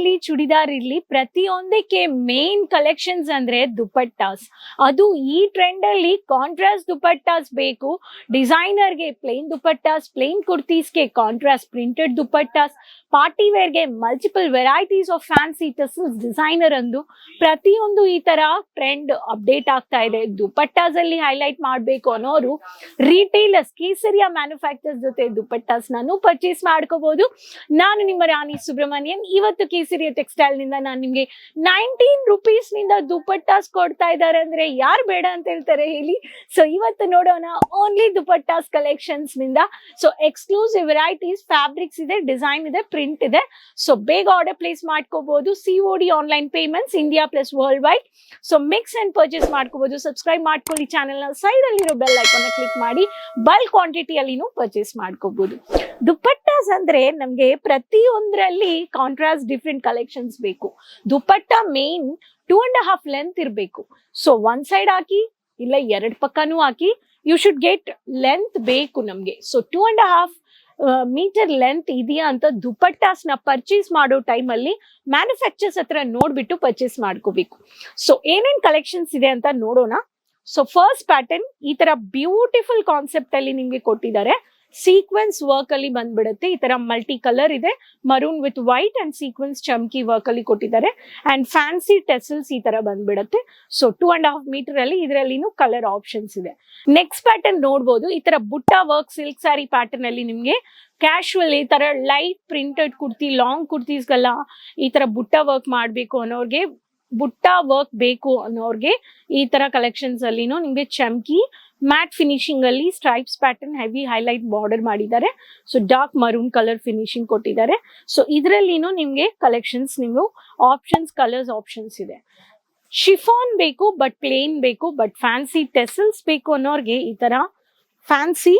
ಇರ್ಲಿ, ಚುಡಿದಾರ್ ಇರ್ಲಿ, ಪ್ರತಿಯೊಂದಕ್ಕೆ main collections ಅಂದ್ರೆ ದುಪಟ್ಟಾಸ್. ಅದು ಈ ಟ್ರೆಂಡ್ ಅಲ್ಲಿ ಕಾಂಟ್ರಾಸ್ಟ್ ದುಪಟ್ಟಾಸ್ ಬೇಕು. ಡಿಸೈನರ್ಗೆ ಪ್ಲೇನ್ ದುಪಟ್ಟಾಸ್ ಪ್ಲೇನ್ ಕುರ್ತೀಸ್ಗೆ contrast printed dupattas party ವೇರ್ಗೆ multiple varieties of fancy tassels designer ಅಂದು ಪ್ರತಿಯೊಂದು ಈ ತರ ಟ್ರೆಂಡ್ ಅಪ್ಡೇಟ್ ಆಗ್ತಾ ಇದೆ. ದುಪಟ್ಟಾಸ್ ಅಲ್ಲಿ ಹೈಲೈಟ್ ಮಾಡಬೇಕು ಅನ್ನೋರು ರಿಟೇಲರ್ಸ್ ಕೇಸರಿಯ ಮ್ಯಾನುಫ್ಯಾಕ್ಚರ್ಸ್ ಜೊತೆ ದುಪಟ್ಟಾಸ್ ನಾನು ಪರ್ಚೇಸ್ ಮಾಡ್ಕೋಬಹುದು ನಾನು ನಿಮ್ಮ ರಾಣಿ ಸುಬ್ರಹ್ಮಣ್ಯನ್, ಇವತ್ತು ಕೇಸರಿಯ ಟೆಕ್ಸ್ಟೈಲ್ನಿಂದ ನಾನು ನಿಮ್ಗೆ ನೈನ್ಟೀನ್ ರುಪೀಸ್ನಿಂದ ದುಪಟ್ಟಾಸ್ ಕೊಡ್ತಾ ಇದ್ದಾರೆ ಅಂದ್ರೆ ಯಾರು ಬೇಡ ಅಂತ ಹೇಳ್ತಾರೆ ಹೇಳಿ. ಸೊ ಇವತ್ತು ನೋಡೋಣ ಓನ್ಲಿ ದುಪಟ್ಟಾಸ್ ಕಲೆಕ್ಷನ್ಸ್ನಿಂದ. ಸೊ ಎಕ್ಸ್ಕ್ಲೂಸಿವ್ ವೆರೈಟೀಸ್ ಫ್ಯಾಬ್ರಿಕ್ಸ್ ಇದೆ ಡಿಸೈನ್ ಇದೆ ಪ್ರಿಂಟ್ ಇದೆ. ಸೊ ಬೇಗ ಆರ್ಡರ್ ಪ್ಲೇಸ್ ಮಾಡ್ಕೋಬಹುದು C O D online payments India plus worldwide so mix and purchase ಮಾಡ್ಕೋಬಹುದು ಸಬ್ಸ್ಕ್ರೈಬ್ ಮಾಡ್ಕೊಳ್ಳಿ ಚಾನೆಲ್ನ. ಸೈಡ್ ಅಲ್ಲಿರೋ ಬೆಲ್ ಐಕಾನ್ ಕ್ಲಿಕ್ ಮಾಡಿ ಬಲ್ಕ್ ಕ್ವಾಂಟಿಟಿಯಲ್ಲಿನೂ ಪರ್ಚೇಸ್ ಮಾಡ್ಕೋಬಹುದು ದುಪಟ್ಟಾಸ್ ಅಂದ್ರೆ ನಮ್ಗೆ ಪ್ರತಿಯೊಂದ್ರಲ್ಲಿ ಕಾಂಟ್ರಾಸ್ಟ್ ಡಿಫ್ರೆಂಟ್ ಕಲೆಕ್ಷನ್ಸ್ ಬೇಕು. Dupatta main two and half length ಇರಬೇಕು. ಸೊ ಒನ್ ಸೈಡ್ ಹಾಕಿ ಇಲ್ಲ ಎರಡ್ ಪಕ್ಕನೂ ಹಾಕಿ ಯು ಶುಡ್ ಗೆಟ್ ಲೆಂತ್ ಬೇಕು ನಮ್ಗೆ. So two and half metre length ಇದೆಯಾ ಅಂತ ದುಪಟ್ಟಾಸ್ನ ಪರ್ಚೇಸ್ ಮಾಡೋ ಟೈಮಲ್ಲಿ ಮ್ಯಾನುಫ್ಯಾಕ್ಚರ್ಸ್ ಹತ್ರ ನೋಡ್ಬಿಟ್ಟು ಪರ್ಚೇಸ್ ಮಾಡ್ಕೋಬೇಕು. ಸೊ ಏನೇನ್ ಕಲೆಕ್ಷನ್ಸ್ ಇದೆ ಅಂತ ನೋಡೋಣ. ಸೊ ಫಸ್ಟ್ ಪ್ಯಾಟರ್ನ್ ಈ ತರ ಬ್ಯೂಟಿಫುಲ್ ಕಾನ್ಸೆಪ್ಟ್ ಅಲ್ಲಿ ನಿಮ್ಗೆ ಕೊಟ್ಟಿದ್ದಾರೆ. ಸೀಕ್ವೆನ್ಸ್ ವರ್ಕ್ ಅಲ್ಲಿ ಬಂದ್ಬಿಡುತ್ತೆ. ಈ ತರ ಮಲ್ಟಿ ಕಲರ್ ಇದೆ. Maroon with white and sequins ಚಮ್ಕಿ work ಅಲ್ಲಿ ಕೊಟ್ಟಿದ್ದಾರೆ. ಅಂಡ್ ಫ್ಯಾನ್ಸಿ ಟೆಸಲ್ಸ್ ಈ ತರ ಬಂದ್ಬಿಡುತ್ತೆ. So two and half metre ಅಲ್ಲಿ ಇದರಲ್ಲಿನೂ ಕಲರ್ ಆಪ್ಷನ್ಸ್ ಇದೆ. ನೆಕ್ಸ್ಟ್ ಪ್ಯಾಟರ್ನ್ ನೋಡಬಹುದು ಈ ತರ ಬುಟ್ಟ ವರ್ಕ್ ಸಿಲ್ಕ್ ಸ್ಯಾರಿ ಪ್ಯಾಟರ್ನ್ ಅಲ್ಲಿ ನಿಮ್ಗೆ ಕ್ಯಾಶುವಲ್ ಈ ತರ ಲೈಟ್ ಪ್ರಿಂಟೆಡ್ ಕುರ್ತಿ ಲಾಂಗ್ ಕುರ್ತೀಸ್ಗೆಲ್ಲ ಈ ತರ ಬುಟ್ಟ ವರ್ಕ್ ಮಾಡ್ಬೇಕು ಅನ್ನೋರ್ಗೆ, ಬುಟ್ಟ ವರ್ಕ್ ಬೇಕು ಅನ್ನೋರ್ಗೆ ಈ ತರ ಕಲೆಕ್ಷನ್ಸ್ ಅಲ್ಲಿನೂ ನಿಮ್ಗೆ ಚಮ್ಕಿ ಮ್ಯಾಟ್ ಫಿನಿಶಿಂಗ್ ಅಲ್ಲಿ stripes pattern heavy highlight border ಮಾಡಿದ್ದಾರೆ. So dark maroon colour finishing ಕೊಟ್ಟಿದ್ದಾರೆ. ಸೊ ಇದರಲ್ಲಿನೂ ನಿಮಗೆ ಕಲೆಕ್ಷನ್ಸ್ ನೀವು ಆಪ್ಷನ್ಸ್ ಕಲರ್ಸ್ ಆಪ್ಷನ್ಸ್ ಇದೆ. ಶಿಫಾನ್ ಬೇಕು ಬಟ್ ಪ್ಲೇನ್ ಬೇಕು ಬಟ್ ಫ್ಯಾನ್ಸಿ ಟೆಸಲ್ಸ್ ಬೇಕು ಅನ್ನೋರ್ಗೆ ಈ ತರ ಫ್ಯಾನ್ಸಿ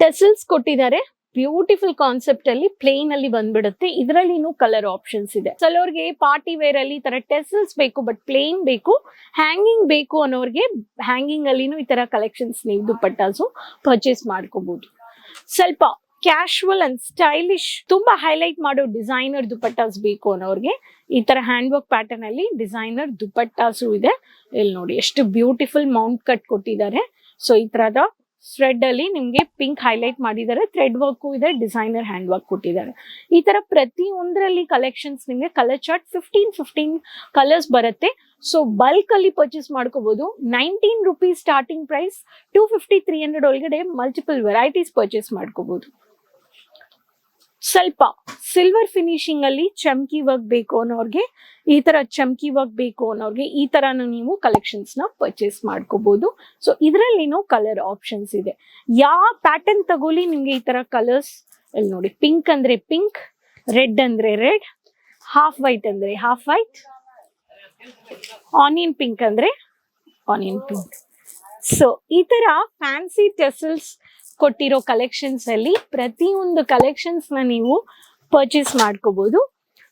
ಟೆಸಲ್ಸ್ ಕೊಟ್ಟಿದ್ದಾರೆ. ಬ್ಯೂಟಿಫುಲ್ ಕಾನ್ಸೆಪ್ಟ್ ಅಲ್ಲಿ ಪ್ಲೇನ್ ಅಲ್ಲಿ ಬಂದ್ಬಿಡುತ್ತೆ. ಇದರಲ್ಲಿನೂ ಕಲರ್ ಆಪ್ಷನ್ಸ್ ಇದೆ. ಕೆಲವ್ರಿಗೆ ಪಾರ್ಟಿ ವೇರ್ ಅಲ್ಲಿ ಈ ತರ ಟೆಸಲ್ಸ್ ಬೇಕು ಬಟ್ ಪ್ಲೇನ್ ಬೇಕು. ಹ್ಯಾಂಗಿಂಗ್ ಬೇಕು ಅನ್ನೋರ್ಗೆ ಹ್ಯಾಂಗಿಂಗ್ ಅಲ್ಲಿನೂ ಈ ತರ ಕಲೆಕ್ಷನ್ಸ್ ನೀವು ದುಪಟ್ಟಾಸು ಪರ್ಚೇಸ್ ಮಾಡ್ಕೋಬಹುದು ಸ್ವಲ್ಪ ಕ್ಯಾಶುವಲ್ ಅಂಡ್ ಸ್ಟೈಲಿಶ್ ತುಂಬಾ ಹೈಲೈಟ್ ಮಾಡೋ ಡಿಸೈನರ್ ದುಪಟ್ಟಾಸ್ ಬೇಕು ಅನ್ನೋರ್ಗೆ ಈ ತರ ಹ್ಯಾಂಡ್ ವರ್ಕ್ ಪ್ಯಾಟರ್ನ್ ಅಲ್ಲಿ ಡಿಸೈನರ್ ದುಪಟ್ಟಾಸು ಇದೆ. ಇಲ್ಲಿ ನೋಡಿ, ಎಷ್ಟು ಬ್ಯೂಟಿಫುಲ್ ಮೌಂಟ್ ಕಟ್ ಕೊಟ್ಟಿದ್ದಾರೆ. ಸೊ ಈ ತರದ ಥ್ರೆಡ್ ಅಲ್ಲಿ ನಿಮ್ಗೆ ಪಿಂಕ್ ಹೈಲೈಟ್ ಮಾಡಿದ್ದಾರೆ ಥ್ರೆಡ್ ವರ್ಕು ಇದೆ ಡಿಸೈನರ್ ಹ್ಯಾಂಡ್ ವರ್ಕ್ ಕೊಟ್ಟಿದ್ದಾರೆ. ಈ ತರ ಪ್ರತಿ ಒಂದರಲ್ಲಿ ಕಲೆಕ್ಷನ್ಸ್ ನಿಮ್ಗೆ colour chart fifteen fifteen colours ಬರುತ್ತೆ. ಸೊ ಬಲ್ಕ್ ಅಲ್ಲಿ ಪರ್ಚೇಸ್ ಮಾಡ್ಕೋಬಹುದು nineteen rupees starting price two fifty three hundred ಒಳಗಡೆ ಮಲ್ಟಿಪಲ್ ವೆರೈಟೀಸ್ ಪರ್ಚೇಸ್ ಮಾಡ್ಕೋಬಹುದು ಸ್ವಲ್ಪ ಸಿಲ್ವರ್ ಫಿನಿಶಿಂಗ್ ಅಲ್ಲಿ ಚಮ್ಕಿ ವರ್ಕ್ ಬೇಕು ಅನ್ನೋರ್ಗೆ ಈ ತರ ಚಮ್ಕಿ ವರ್ಕ್ ಬೇಕು ಅನ್ನೋರ್ಗೆ ಈ ತರನು ನೀವು ಕಲೆಕ್ಷನ್ಸ್ನ ಪರ್ಚೇಸ್ ಮಾಡ್ಕೋಬಹುದು ಸೊ ಇದರಲ್ಲಿನೂ ಕಲರ್ ಆಪ್ಷನ್ಸ್ ಇದೆ. ಯಾವ ಪ್ಯಾಟರ್ನ್ ತಗೊಳ್ಳಿ ನಿಮ್ಗೆ ಈ ತರ ಕಲರ್ಸ್ ಇಲ್ಲಿ ನೋಡಿ ಪಿಂಕ್ ಅಂದ್ರೆ ಪಿಂಕ್ ರೆಡ್ ಅಂದ್ರೆ ರೆಡ್ ಹಾಫ್ ವೈಟ್ ಅಂದ್ರೆ ಹಾಫ್ ವೈಟ್ ಆನಿಯನ್ ಪಿಂಕ್ ಅಂದ್ರೆ ಆನಿಯನ್ ಪಿಂಕ್ ಸೊ ಈ ತರ ಫ್ಯಾನ್ಸಿ ಟೆಸಲ್ಸ್ ಕೊಟ್ಟಿರೋ ಕಲೆಕ್ಷನ್ಸ್ ಅಲ್ಲಿ ಪ್ರತಿಯೊಂದು ಕಲೆಕ್ಷನ್ಸ್ನ ನೀವು ಪರ್ಚೇಸ್ ಮಾಡ್ಕೋಬಹುದು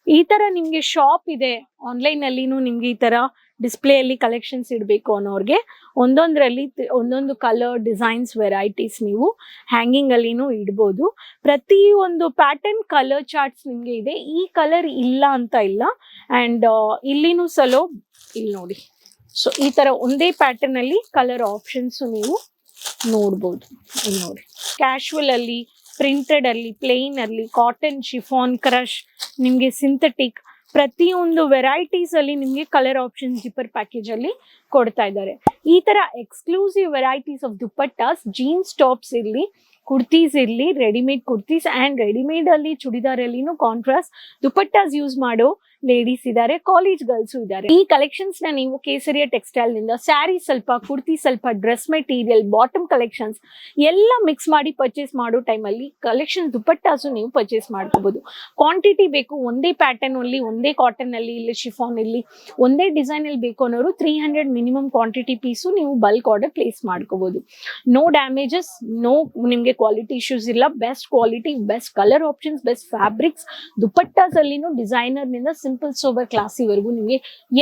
ಈ ತರ ನಿಮ್ಗೆ ಶಾಪ್ ಇದೆ ಆನ್ಲೈನ್ ಅಲ್ಲಿನೂ ನಿಮ್ಗೆ ಈ ತರ ಡಿಸ್ಪ್ಲೇ ಅಲ್ಲಿ ಕಲೆಕ್ಷನ್ಸ್ ಇಡಬೇಕು ಅನ್ನೋರ್ಗೆ ಒಂದೊಂದರಲ್ಲಿ ಒಂದೊಂದು ಕಲರ್ ಡಿಸೈನ್ಸ್ ವೆರೈಟೀಸ್ ನೀವು ಹ್ಯಾಂಗಿಂಗ್ ಅಲ್ಲಿನೂ ಇಡ್ಬೋದು. ಪ್ರತಿ ಒಂದು ಪ್ಯಾಟರ್ನ್ ಕಲರ್ ಚಾರ್ಟ್ಸ್ ನಿಮ್ಗೆ ಇದೆ. ಈ ಕಲರ್ ಇಲ್ಲ ಅಂತ ಇಲ್ಲ. ಅಂಡ್ ಇಲ್ಲಿನೂ ಸಲೋ, ಇಲ್ಲಿ ನೋಡಿ. ಸೊ ಈ ತರ ಒಂದೇ ಪ್ಯಾಟರ್ನ್ ಅಲ್ಲಿ ಕಲರ್ ಆಪ್ಷನ್ಸ್ ನೀವು ನೋಡ್ಬೋದು. ನೋಡಿ. ಕ್ಯಾಶುವಲ್ ಅಲ್ಲಿ ಪ್ರಿಂಟೆಡ್ ಅಲ್ಲಿ ಪ್ಲೇನ್ ಅಲ್ಲಿ ಕಾಟನ್ ಶಿಫಾನ್ ಕ್ರಶ್ ನಿಮ್ಗೆ ಸಿಂಥೆಟಿಕ್ ಪ್ರತಿಯೊಂದು ವೆರೈಟೀಸ್ ಅಲ್ಲಿ ನಿಮ್ಗೆ ಕಲರ್ ಆಪ್ಷನ್ ಜಿಪ್ಪರ್ ಪ್ಯಾಕೇಜ್ ಅಲ್ಲಿ ಕೊಡ್ತಾ ಇದ್ದಾರೆ. ಈ ತರ exclusive varieties of dupattas jeans tops ಇರ್ಲಿ ಕುರ್ತೀಸ್ ಇರ್ಲಿ ರೆಡಿಮೇಡ್ ಕುರ್ತೀಸ್ ಆ್ಯಂಡ್ ರೆಡಿಮೇಡ್ ಅಲ್ಲಿ ಚುಡಿದಾರ್ ಅಲ್ಲಿನೂ ಕಾಂಟ್ರಾಸ್ಟ್ ದುಪಟ್ಟಾಸ್ ಯೂಸ್ ಮಾಡೋ ಲೇಡೀಸ್ ಇದ್ದಾರೆ ಕಾಲೇಜ್ ಗರ್ಲ್ಸ್ ಇದ್ದಾರೆ ಈ ಕಲೆಕ್ಷನ್ಸ್ನ ನೀವು ಕೇಸರಿಯ ಟೆಕ್ಸ್ಟೈಲ್ನಿಂದ ಸ್ಯಾರಿ ಸ್ವಲ್ಪ, ಕುರ್ತಿ ಸ್ವಲ್ಪ ಡ್ರೆಸ್ ಮೆಟೀರಿಯಲ್ ಬಾಟಮ್ ಕಲೆಕ್ಷನ್ಸ್ ಎಲ್ಲ ಮಿಕ್ಸ್ ಮಾಡಿ ಪರ್ಚೇಸ್ ಮಾಡೋ ಟೈಮಲ್ಲಿ ಕಲೆಕ್ಷನ್ ದುಪಟ್ಟಾಸು ನೀವು ಪರ್ಚೇಸ್ ಮಾಡ್ಕೋಬಹುದು ಕ್ವಾಂಟಿಟಿ ಬೇಕು, ಒಂದೇ ಪ್ಯಾಟರ್ನ್ ಅಲ್ಲಿ, ಒಂದೇ ಕಾಟನ್ ಅಲ್ಲಿ, ಇಲ್ಲ ಶಿಫಾನ್ ಇಲ್ಲಿ ಒಂದೇ ಡಿಸೈನ್ ಅಲ್ಲಿ ಬೇಕು ಅನ್ನೋರು three hundred minimum quantity piece ನೀವು ಬಲ್ಕ್ ಆರ್ಡರ್ ಪ್ಲೇಸ್ ಮಾಡ್ಕೋಬಹುದು ನೋ ಡ್ಯಾಮೇಜಸ್ ನೋ ನಿಮಗೆ ಕ್ವಾಲಿಟಿ ಇಶ್ಯೂಸ್ ಇಲ್ಲ. Best quality best colour options best fabrics dupattas ಅಲ್ಲಿನೂ ಡಿಸೈನರ್ನಿಂದ ಸಿಂಪಲ್ ಸೋಬರ್ ಕ್ಲಾಸಿವರೆಗೂ ನಿಮಗೆ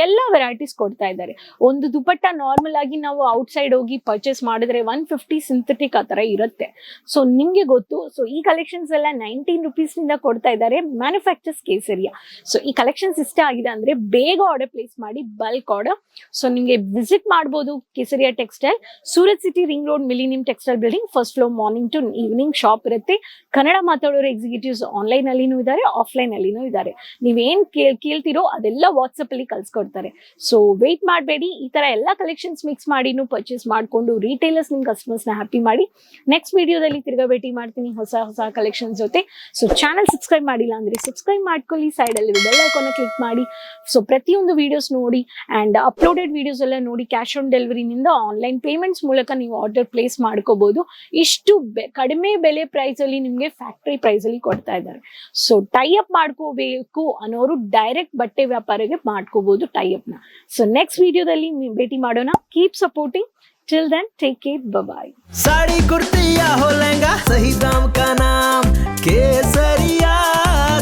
ಎಲ್ಲ ವೆರೈಟೀಸ್ ಕೊಡ್ತಾ ಇದ್ದಾರೆ. ಒಂದು ದುಪಟ್ಟ ನಾರ್ಮಲ್ ಆಗಿ ನಾವು ಔಟ್ಸೈಡ್ ಹೋಗಿ ಪರ್ಚೇಸ್ ಮಾಡಿದ್ರೆ ಒನ್ ಫಿಫ್ಟಿ ಸಿಂಥೆಟಿಕ್ ಆ ಥರ ಇರುತ್ತೆ. ಸೊ ನಿಮಗೆ ಗೊತ್ತು ಸೊ ಈ ಕಲೆಕ್ಷನ್ಸ್ ಎಲ್ಲ ನೈನ್ಟೀನ್ ರುಪೀಸ್ನಿಂದ ಕೊಡ್ತಾ ಇದ್ದಾರೆ ಮ್ಯಾನುಫ್ಯಾಕ್ಚರ್ಸ್ ಕೇಸರಿಯಾ. ಸೊ ಈ ಕಲೆಕ್ಷನ್ಸ್ ಇಷ್ಟ ಆಗಿದೆ ಅಂದ್ರೆ ಬೇಗ ಆರ್ಡರ್ ಪ್ಲೇಸ್ ಮಾಡಿ ಬಲ್ಕ್ ಆರ್ಡರ್ ಸೊ ನಿಮಗೆ ವಿಸಿಟ್ ಮಾಡ್ಬೋದು Kesariya textile Surat city ring road millennium textile building first floor morning to evening shop ಇರುತ್ತೆ. ಕನ್ನಡ ಮಾತಾಡೋರು ಎಕ್ಸಿಕ್ಯೂಟಿವ್ಸ್ ಆನ್ಲೈನ್ ಅಲ್ಲಿನೂ ಇದ್ದಾರೆ ಆಫ್ಲೈನ್ ಅಲ್ಲಿನೂ ಇದ್ದಾರೆ. ನೀವೇನ್ ಕೇಳ್ ಕೇಳ್ತಿರೋ ಅದೆಲ್ಲ ವಾಟ್ಸಪ್ ಅಲ್ಲಿ ಕಳ್ಸ್ಕೊಡ್ತಾರೆ. ಸೊ ವೇಟ್ ಮಾಡಬೇಡಿ. ಈ ತರ ಎಲ್ಲ ಕಲೆಕ್ಷನ್ಸ್ ಮಿಕ್ಸ್ ಮಾಡಿನೂ ಪರ್ಚೇಸ್ ಮಾಡ್ಕೊಂಡು ರೀಟೇಲರ್ಸ್ ನಿಮ್ ಕಸ್ಟಮರ್ಸ್ನ ಹ್ಯಾಪಿ ಮಾಡಿ. ನೆಕ್ಸ್ಟ್ ವಿಡಿಯೋದಲ್ಲಿ ತಿರ್ಗಾ ಭೇಟಿ ಮಾಡ್ತೀನಿ ಹೊಸ ಹೊಸ ಕಲೆಕ್ಷನ್ಸ್ ಜೊತೆ. ಸೊ ಚಾನಲ್ ಸಬ್ಸ್ಕ್ರೈಬ್ ಮಾಡಿಲ್ಲ ಅಂದ್ರೆ ಸಬ್ಸ್ಕ್ರೈಬ್ ಮಾಡ್ಕೊಳ್ಳಿ. ಸೈಡ್ ಅಲ್ಲಿ ಬೆಲ್ ಐಕಾನ್ ಕ್ಲಿಕ್ ಮಾಡಿ. ಸೊ ಪ್ರತಿಯೊಂದು ವಿಡಿಯೋಸ್ ನೋಡಿ ಅಂಡ್ ಅಪ್ಲೋಡೆಡ್ ವಿಡಿಯೋಸ್ ಎಲ್ಲ ನೋಡಿ ಕ್ಯಾಶ್ ಆನ್ ಡೆಲಿವರಿನಿಂದ ಆನ್ಲೈನ್ ಪೇಮೆಂಟ್ಸ್ ಮೂಲಕ ನೀವು ಆರ್ಡರ್ ಪ್ಲೇಸ್ ಮಾಡ್ಕೋಬಹುದು ಇಷ್ಟು ಕಡಿಮೆ ಬೆಲೆ ಪ್ರೈಸ್ ಅಲ್ಲಿ ನಿಮ್ಗೆ ಫ್ಯಾಕ್ಟರಿ ಪ್ರೈಸ್ ಅಲ್ಲಿ ಕೊಡ್ತಾ ಇದ್ದಾರೆ. ಸೊ ಟೈ ಅಪ್ ಮಾಡ್ಕೋಬೇಕು ಅನ್ನೋರು ಡೈರೆಕ್ಟ್ ಬಟ್ಟೆ ವ್ಯಾಪಾರಿಗೆ ಮಾಡ್ಕೋಬಹುದು ಟೈ ಅಪ್ ನ ಸೊ ನೆಕ್ಸ್ಟ್ ವಿಡಿಯೋದಲ್ಲಿ ಭೇಟಿ ಮಾಡೋಣ keep supporting till then take care bye sari kurti या हो लहंगा सही दाम का नाम केसरिया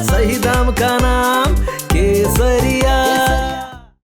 सही दाम का नाम